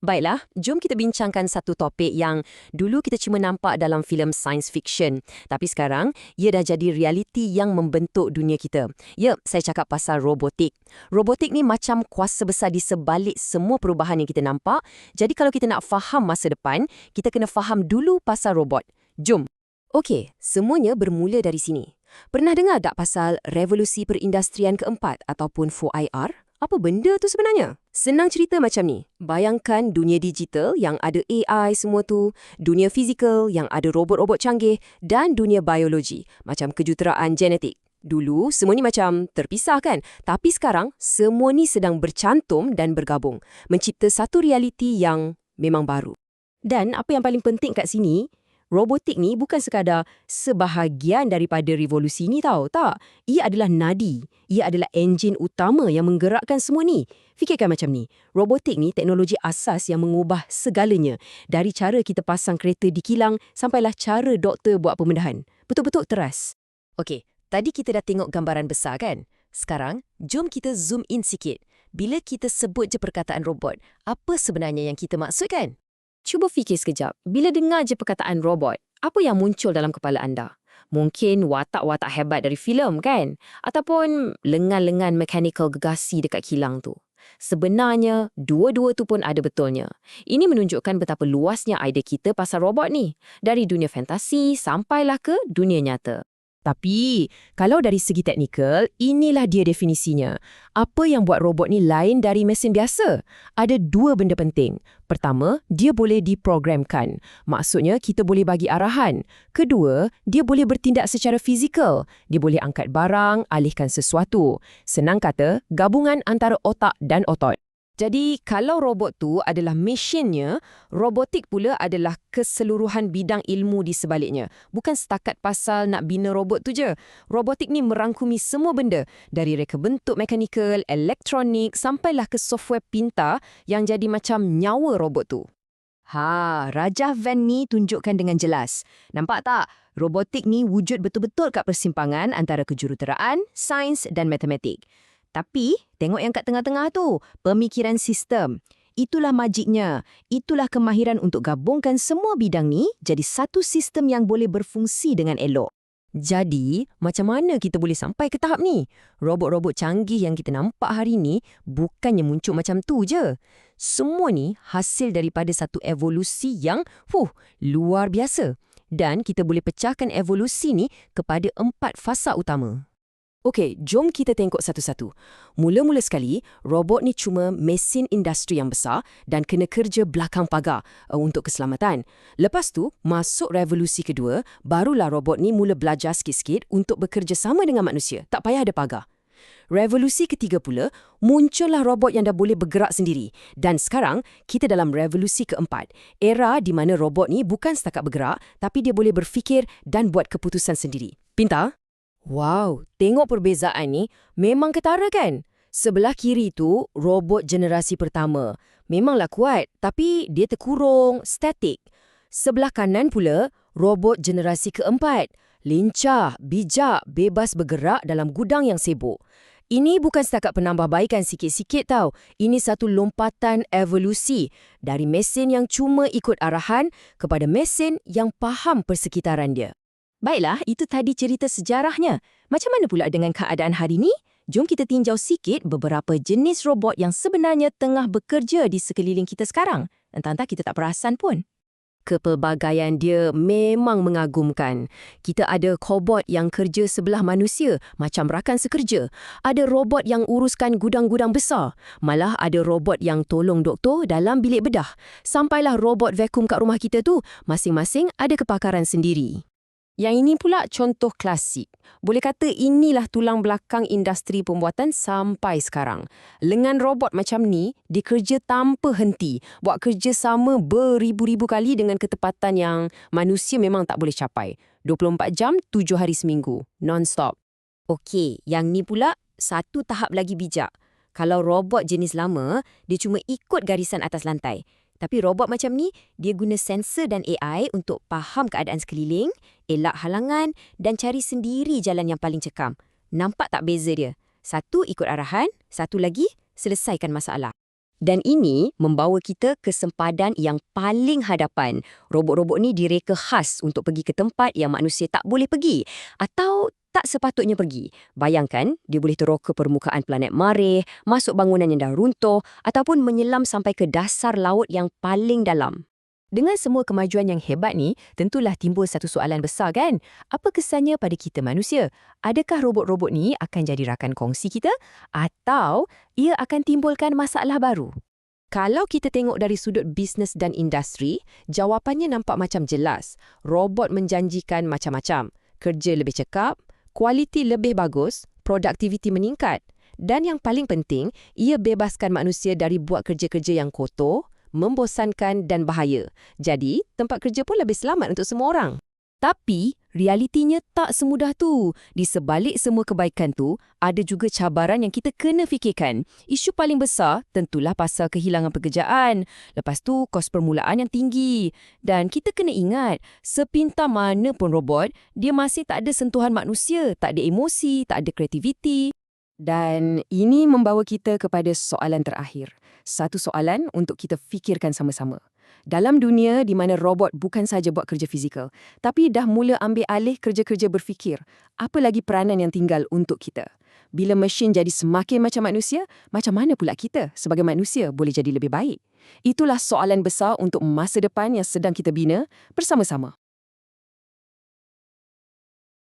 Baiklah, jom kita bincangkan satu topik yang dulu kita cuma nampak dalam filem science fiction. Tapi sekarang, ia dah jadi realiti yang membentuk dunia kita. Ya, saya cakap pasal robotik. Robotik ni macam kuasa besar di sebalik semua perubahan yang kita nampak. Jadi kalau kita nak faham masa depan, kita kena faham dulu pasal robot. Jom. Okey, semuanya bermula dari sini. Pernah dengar tak pasal revolusi perindustrian keempat ataupun 4IR? Apa benda tu sebenarnya? Senang cerita macam ni. Bayangkan dunia digital yang ada AI semua tu, dunia fizikal yang ada robot-robot canggih dan dunia biologi macam kejuteraan genetik. Dulu semua ni macam terpisah kan? Tapi sekarang semua ni sedang bercantum dan bergabung, mencipta satu realiti yang memang baru. Dan apa yang paling penting kat sini, robotik ni bukan sekadar sebahagian daripada revolusi ni tau, tak. Ia adalah nadi. Ia adalah enjin utama yang menggerakkan semua ni. Fikirkan macam ni, robotik ni teknologi asas yang mengubah segalanya. Dari cara kita pasang kereta di kilang sampailah cara doktor buat pembedahan. Betul-betul teras. Okey, tadi kita dah tengok gambaran besar kan? Sekarang, jom kita zoom in sikit. Bila kita sebut je perkataan robot, apa sebenarnya yang kita maksudkan? Cuba fikir sekejap, bila dengar je perkataan robot, apa yang muncul dalam kepala anda? Mungkin watak-watak hebat dari filem kan? Ataupun lengan-lengan mekanikal gegasi dekat kilang tu. Sebenarnya, dua-dua tu pun ada betulnya. Ini menunjukkan betapa luasnya idea kita pasal robot ni. Dari dunia fantasi sampailah ke dunia nyata. Tapi, kalau dari segi teknikal, inilah dia definisinya. Apa yang buat robot ni lain dari mesin biasa? Ada dua benda penting. Pertama, dia boleh diprogramkan. Maksudnya, kita boleh bagi arahan. Kedua, dia boleh bertindak secara fizikal. Dia boleh angkat barang, alihkan sesuatu. Senang kata, gabungan antara otak dan otot. Jadi, kalau robot tu adalah mesinnya, robotik pula adalah keseluruhan bidang ilmu di sebaliknya. Bukan setakat pasal nak bina robot tu je. Robotik ni merangkumi semua benda. Dari reka bentuk mekanikal, elektronik, sampailah ke software pintar yang jadi macam nyawa robot tu. Ha, Raja Van ni tunjukkan dengan jelas. Nampak tak? Robotik ni wujud betul-betul kat persimpangan antara kejuruteraan, sains dan matematik. Tapi, tengok yang kat tengah-tengah tu, pemikiran sistem. Itulah magiknya. Itulah kemahiran untuk gabungkan semua bidang ni jadi satu sistem yang boleh berfungsi dengan elok. Jadi, macam mana kita boleh sampai ke tahap ni? Robot-robot canggih yang kita nampak hari ni bukannya muncul macam tu je. Semua ni hasil daripada satu evolusi yang, huh, luar biasa. Dan kita boleh pecahkan evolusi ni kepada empat fasa utama. Okey, jom kita tengok satu-satu. Mula-mula sekali, robot ni cuma mesin industri yang besar dan kena kerja belakang pagar uh, untuk keselamatan. Lepas tu, masuk revolusi kedua, barulah robot ni mula belajar sikit-sikit untuk bekerja sama dengan manusia. Tak payah ada pagar. Revolusi ketiga pula, muncullah robot yang dah boleh bergerak sendiri. Dan sekarang, kita dalam revolusi keempat. Era di mana robot ni bukan setakat bergerak, tapi dia boleh berfikir dan buat keputusan sendiri. Pintar? Wow, tengok perbezaan ni, memang ketara kan? Sebelah kiri tu, robot generasi pertama. Memanglah kuat, tapi dia terkurung, statik. Sebelah kanan pula, robot generasi keempat. Lincah, bijak, bebas bergerak dalam gudang yang sibuk. Ini bukan setakat penambahbaikan sikit-sikit tau. Ini satu lompatan evolusi dari mesin yang cuma ikut arahan kepada mesin yang faham persekitaran dia. Baiklah, itu tadi cerita sejarahnya. Macam mana pula dengan keadaan hari ini? Jom kita tinjau sikit beberapa jenis robot yang sebenarnya tengah bekerja di sekeliling kita sekarang. Entah-entah kita tak perasan pun. Kepelbagaian dia memang mengagumkan. Kita ada kobot yang kerja sebelah manusia, macam rakan sekerja. Ada robot yang uruskan gudang-gudang besar. Malah ada robot yang tolong doktor dalam bilik bedah. Sampailah robot vakum kat rumah kita tu, masing-masing ada kepakaran sendiri. Yang ini pula contoh klasik. Boleh kata inilah tulang belakang industri pembuatan sampai sekarang. Lengan robot macam ni dikerja tanpa henti, buat kerja sama beribu-ribu kali dengan ketepatan yang manusia memang tak boleh capai. 24 jam, 7 hari seminggu, non-stop. Okey, yang ni pula satu tahap lagi bijak. Kalau robot jenis lama, dia cuma ikut garisan atas lantai. Tapi robot macam ni, dia guna sensor dan AI untuk faham keadaan sekeliling, elak halangan dan cari sendiri jalan yang paling cekam. Nampak tak beza dia? Satu ikut arahan, satu lagi selesaikan masalah. Dan ini membawa kita ke sempadan yang paling hadapan. Robot-robot ni direka khas untuk pergi ke tempat yang manusia tak boleh pergi atau tak sepatutnya pergi. Bayangkan, dia boleh teroka permukaan planet Mare, masuk bangunan yang dah runtuh ataupun menyelam sampai ke dasar laut yang paling dalam. Dengan semua kemajuan yang hebat ni, tentulah timbul satu soalan besar kan? Apa kesannya pada kita manusia? Adakah robot-robot ni akan jadi rakan kongsi kita? Atau ia akan timbulkan masalah baru? Kalau kita tengok dari sudut bisnes dan industri, jawapannya nampak macam jelas. Robot menjanjikan macam-macam. Kerja lebih cekap, kualiti lebih bagus, produktiviti meningkat. Dan yang paling penting, ia bebaskan manusia dari buat kerja-kerja yang kotor, membosankan dan bahaya. Jadi, tempat kerja pun lebih selamat untuk semua orang. Tapi, realitinya tak semudah tu. Di sebalik semua kebaikan tu, ada juga cabaran yang kita kena fikirkan. Isu paling besar tentulah pasal kehilangan pekerjaan. Lepas tu, kos permulaan yang tinggi. Dan kita kena ingat, sepintar mana pun robot, dia masih tak ada sentuhan manusia, tak ada emosi, tak ada kreativiti. Dan ini membawa kita kepada soalan terakhir. Satu soalan untuk kita fikirkan sama-sama. Dalam dunia di mana robot bukan saja buat kerja fizikal, tapi dah mula ambil alih kerja-kerja berfikir, apa lagi peranan yang tinggal untuk kita? Bila mesin jadi semakin macam manusia, macam mana pula kita sebagai manusia boleh jadi lebih baik? Itulah soalan besar untuk masa depan yang sedang kita bina bersama-sama.